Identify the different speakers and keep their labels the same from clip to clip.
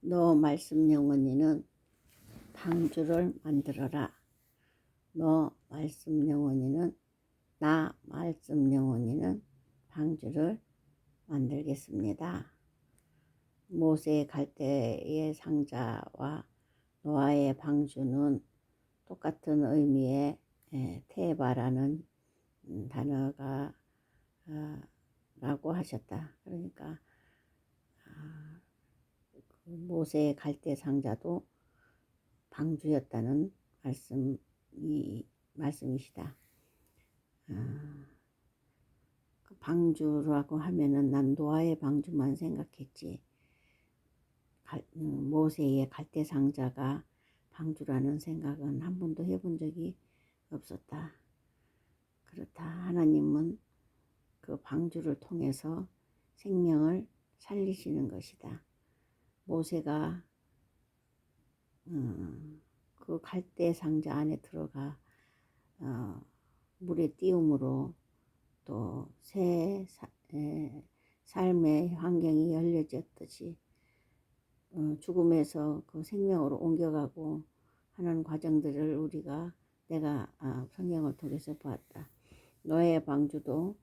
Speaker 1: 너 말씀 영원히는 방주를 만들어라. 너 말씀 영원히는 나 말씀 영원히는 방주를 만들겠습니다. 모세 갈대의 상자와 노아의 방주는 똑같은 의미의 에, 테바라는 음, 단어가 아, 라고 하셨다. 그러니까 아, 그 모세의 갈대 상자도 방주였다는 말씀이 말씀이시다. 아, 그 방주라고 하면은 난 노아의 방주만 생각했지. 갈, 음, 모세의 갈대 상자가 방주라는 생각은 한 번도 해본 적이 없었다. 그렇다. 하나님은 그 방주를 통해서 생명을 살리시는 것이다. 모세가 음, 그 갈대 상자 안에 들어가 어, 물에 띄움으로 또 새 삶의 환경이 열려졌듯이 어, 죽음에서 그 생명으로 옮겨가고 하는 과정들을 우리가 내가 아, 성경을 통해서 보았다. 노예 방주도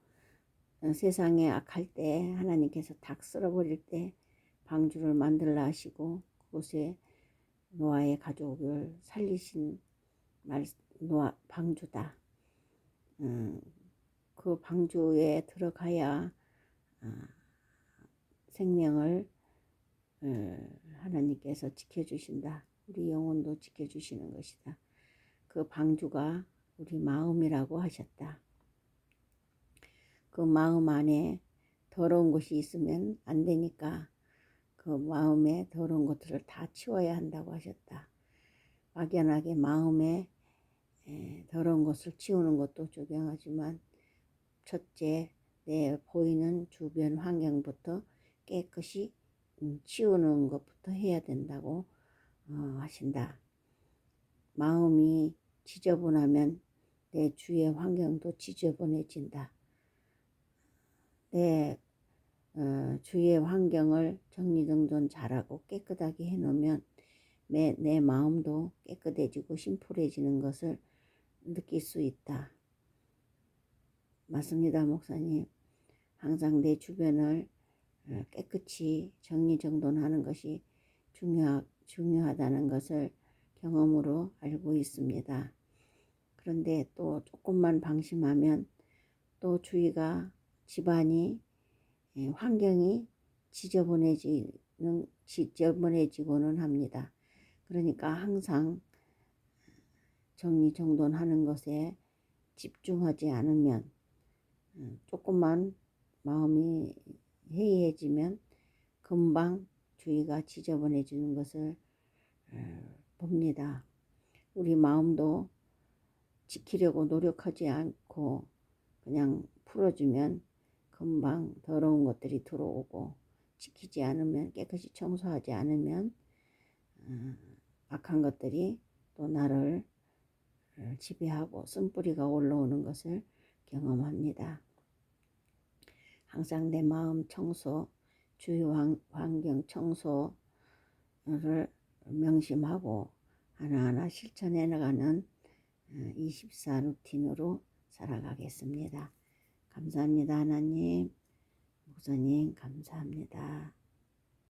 Speaker 1: 어, 세상에 악할 때 하나님께서 닭 쓸어버릴 때 방주를 만들라 하시고 그곳에 노아의 가족을 살리신 말 노아 방주다. 음, 그 방주에 들어가야 아, 생명을 어, 하나님께서 지켜주신다. 우리 영혼도 지켜주시는 것이다. 그 방주가 우리 마음이라고 하셨다. 그 마음 안에 더러운 것이 있으면 안 되니까 그 마음에 더러운 것들을 다 치워야 한다고 하셨다. 막연하게 마음에 더러운 것을 치우는 것도 중요하지만 첫째 내 보이는 주변 환경부터 깨끗이 음, 치우는 것부터 해야 된다고 어, 하신다. 마음이 지저분하면 내 주의 환경도 지저분해진다. 내 어, 주의 환경을 정리정돈 잘하고 깨끗하게 해놓으면 내, 내 마음도 깨끗해지고 심플해지는 것을 느낄 수 있다. 맞습니다, 목사님. 항상 내 주변을 어, 깨끗이 정리정돈하는 것이 중요, 중요하다는 것을 경험으로 알고 있습니다. 그런데 또 조금만 방심하면 또 주위가 집안이 예, 환경이 지저분해지는 지저분해지고는 합니다. 그러니까 항상 정리정돈하는 것에 집중하지 않으면 음, 조금만 마음이 해이해지면 금방 주위가 지저분해지는 것을 어, 봅니다. 우리 마음도 지키려고 노력하지 않고 그냥 풀어주면 금방 더러운 것들이 들어오고 지키지 않으면 깨끗이 청소하지 않으면 어, 악한 것들이 또 나를 어, 지배하고 쓴뿌리가 올라오는 것을 경험합니다. 항상 내 마음 청소, 주요 환경 청소를 명심하고 하나하나 실천해 나가는 24 어, 루틴으로 살아가겠습니다. 감사합니다. 하나님, 목사님, 감사합니다.